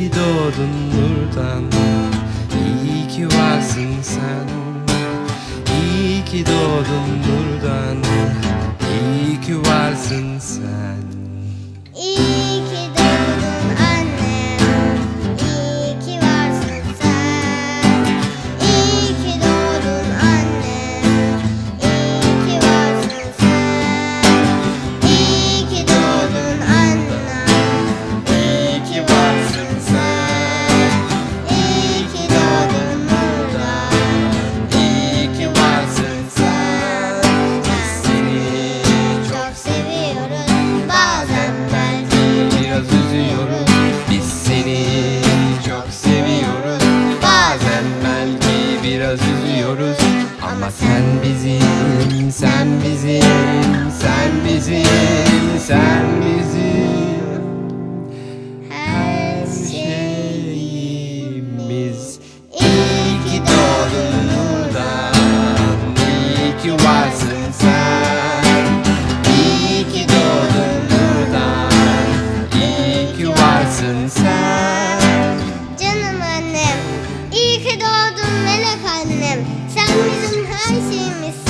ki doğdun nurdan İyi ki varsın sen. İyi ki doğdun nurdan Ama sen bizim, sen bizim, sen bizim, sen bizim. Her şeyimiz İyi ki doğdun buradan, iyi ki varsın sen. İyi ki doğdun buradan, iyi ki varsın sen. Canım annem, iyi ki doğdun melek annem. Sen i see miss